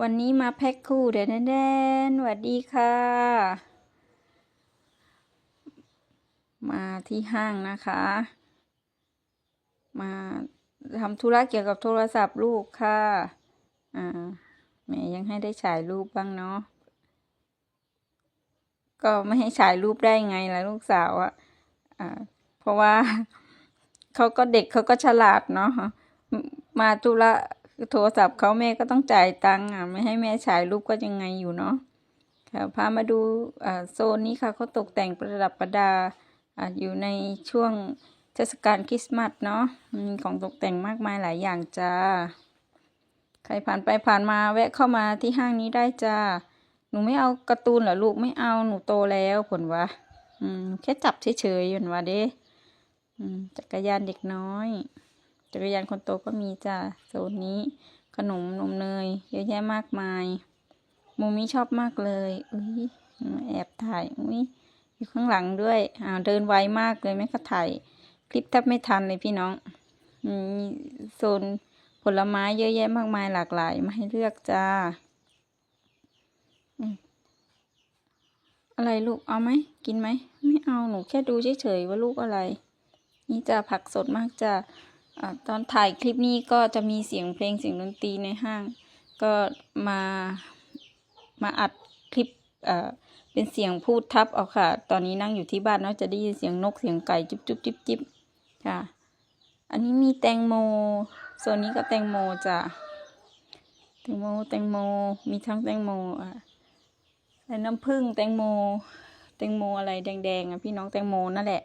วันนี้มาแพ็คคู่เดนแดนสวัสดีค่ะ มาที่ห้างนะคะ มาทำธุระเกี่ยวกับโทรศัพท์ลูกค่ะ อ่าแม่ยังให้ได้ฉายรูปบ้างเนาะ ก็ไม่ให้ฉายรูปได้ไงล่ะลูกสาวอะอ่า เพราะว่าเขาก็เด็กเขาก็ฉลาดเนาะ มาธุระ โทรศัพท์เขาแม่ก็ต้องจ่ายตังค์อะไม่ให้แม่ฉายรูปก็ยังไงอยู่เนาะค่ะพามาดูโซนนี้ค่ะเขาตกแต่งประดับประดาอยู่ในช่วงเทศกาลคริสต์มาสเนาะมีของตกแต่งมากมายหลายอย่างจ้า ใครผ่านไปผ่านมาแวะเข้ามาที่ห้างนี้ได้จ้า หนูไม่เอาการ์ตูนเหรอลูกไม่เอาหนูโตแล้วผลวะอืมแค่จับเฉยๆผลวะเด้อืมจักรยานเด็กน้อย จักรยานคนโตก็มีจ้าโซนนี้ ขนมนมเนย เยอะแยะมากมายมูมิชอบมากเลยอุ้ยแอบถ่ายอุ้ยอยู่ข้างหลังด้วยอ่าเดินไวมากเลยแม่ก็ถ่ายคลิปแทบไม่ทันเลยพี่น้องอืมมีโซนผลไม้เยอะแยะมากมายหลากหลายมาให้เลือกจ้าอะไรลูกเอาไหมกินไหมไม่เอาหนูแค่ดูเฉยๆว่าลูกอะไร นี่จะผักสดมากจ้ะ อตอนถ่ายคลิปนี้ก็จะมีเสียงเพลงเสียงดนตรีในห้าง ก็มามาอัดคลิปเอ่อเป็นเสียงพูดทับเอาค่ะ ตอนนี้นั่งอยู่ที่บ้านเนาะจะได้ยินเสียงนกเสียงไก่จุ๊บจุ๊บจิ๊บจิ๊บค่ะ อันนี้มีแตงโมโซนนี้ก็แตงโมจ้ะแตงโมแตงโมมีทั้งแตงโมอะใส่น้ำผึ้งแตงโม แตงโมอะไรแดงๆอะพี่น้องแตงโมนั่นแหละ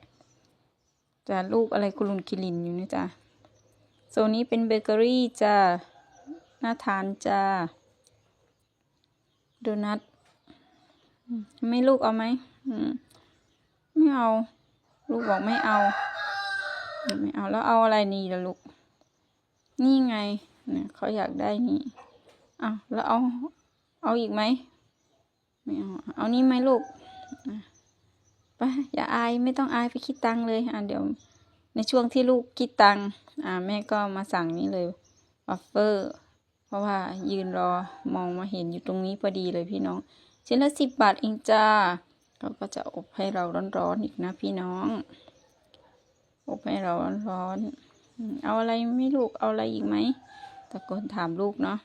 จะลูกอะไรกุลุนกิลินอยู่นี่จ้ะ โซนนี้เป็นเบเกอรี่จ้ะน่าทานจ้ะโดนัทไม่ลูกเอาไหมไม่เอา ลูกบอกไม่เอา ไม่เอาแล้วเอาอะไรนี่ล่ะลูก นี่ไงเนี่ยเขาอยากได้นี่เอาแล้วเอา เอาอีกไหมไม่เอาเอานี่ไหมลูกไปอย่าอายไม่ต้องอายไปคิดตังเลยอะเดี๋ยว ในช่วงที่ลูกคิดตังอ่าแม่ก็มาสั่งนี้เลยวัฟเฟอร์เพราะว่ายืนรอมองมาเห็นอยู่ตรงนี้พอดีเลยพี่น้องชิ้นละสิบบาทเองจ้าเขาก็จะอบให้เราร้อนๆอีกนะพี่น้อง อบให้เราร้อนๆเอาอะไรไม่ลูกเอาอะไรอีกไหมตะโกนถามลูกเนาะ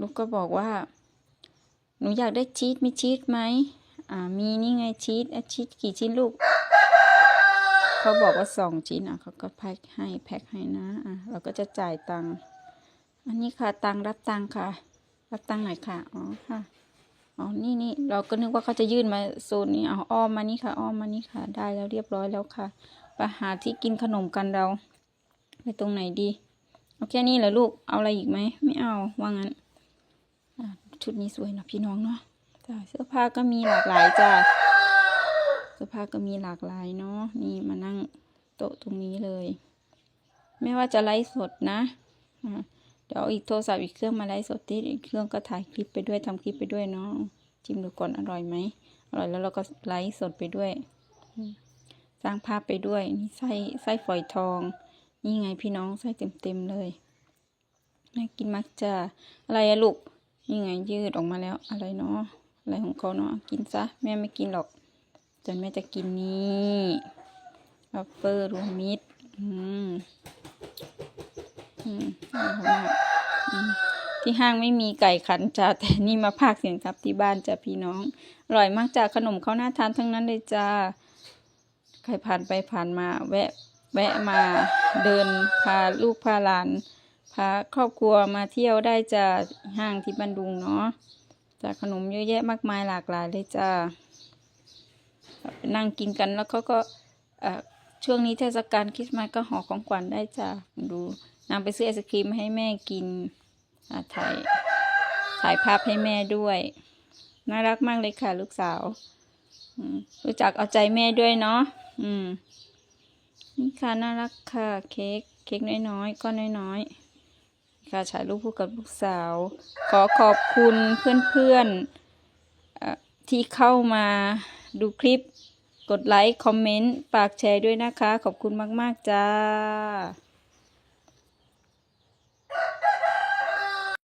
ลูกก็บอกว่า หนูอยากได้ชีสมีชีสไหมอ่ามีนี่ไงชีสชีสกี่ชิ้นลูก เขาบอกว่าสองชิ้นอะเขาก็แพ็คให้แพ็คให้นะอะเราก็จะจ่ายตังค์อันนี้ค่ะตังค์รับตังค์ค่ะ รับตังค์หน่อยค่ะอ๋อค่ะอ๋อนี่นี่เราก็นึกว่าเขาจะยื่นมาโซนนี้เอาอ้อมมานี่ค่ะอ้อมมานี่ค่ะ ได้แล้วเรียบร้อยแล้วค่ะไปหาที่กินขนมกันเราไปตรงไหนดีเอาแค่นี้เหรอลูกเอาอะไรอีกไหมไม่เอาว่างั้นชุดนี้สวยนะพี่น้องเนาะจ้าเสื้อผ้าก็มีหลากหลายจ้า เสื้อผ้าก็มีหลากหลายเนาะนี่มานั่งโต๊ะตรงนี้เลย ไม่ว่าจะไลฟ์สดนะเดี๋ยวอีกโทรศัพท์อีกเครื่องมาไลฟ์สดที่อีกเครื่องก็ถ่ายคลิปไปด้วยทำคลิปไปด้วยเนาะจิ้มดูก่อนอร่อยไหมอร่อยแล้วเราก็ไลฟ์สดไปด้วย สร้างภาพไปด้วยนี่ไส้ไส้ฝอยทอง นี่ไงพี่น้องไส้เต็มๆเลยน่ากินมากจ้าอะไรอะลูกนี่ไงยืดออกมาแล้วอะไรเนาะอะไรของเขาเนาะกินซะแม่ไม่กินหรอก จนแม่จะกินนี่วัฟเฟอร์รวมมิตรอืมอืมมากที่ห้างไม่มีไก่ขันจ้าแต่นี่มาพากเสียงครับที่บ้านจ้าพี่น้อง อร่อยมากจ้าขนมเขาหน่าทานทั้งนั้นเลยจ้าใครผ่านไปผ่านมา แวะ แวะมาเดินพาลูกพาหลานพาครอบครัวมาเที่ยวได้จะห้างที่บันดุงเนาะจากขนมเยอะแยะมากมายหลากหลายเลยจ้า นั่งกินกันแล้วเขาก็อ่อช่วงนี้เทศกาลคริสต์มาสก็ห่อของขวัญได้จ้าดูนางไปซื้อไอศครีมให้แม่กินอ่าถ่ายถ่ายภาพให้แม่ด้วย น่ารักมากเลยค่ะ ลูกสาวรู้จักเอาใจแม่ด้วยเนาะอืมนี่ค่ะน่ารักค่ะ เค้กเค้กน้อยๆก้อนน้อยๆค่ะฉายรูปคู่กับลูกสาว ขอขอบคุณเพื่อนๆอ่อที่เข้ามาดูคลิป กดไลค์ คอมเมนต์ ฝากแชร์ด้วยนะคะ ขอบคุณมาก ๆ จ้า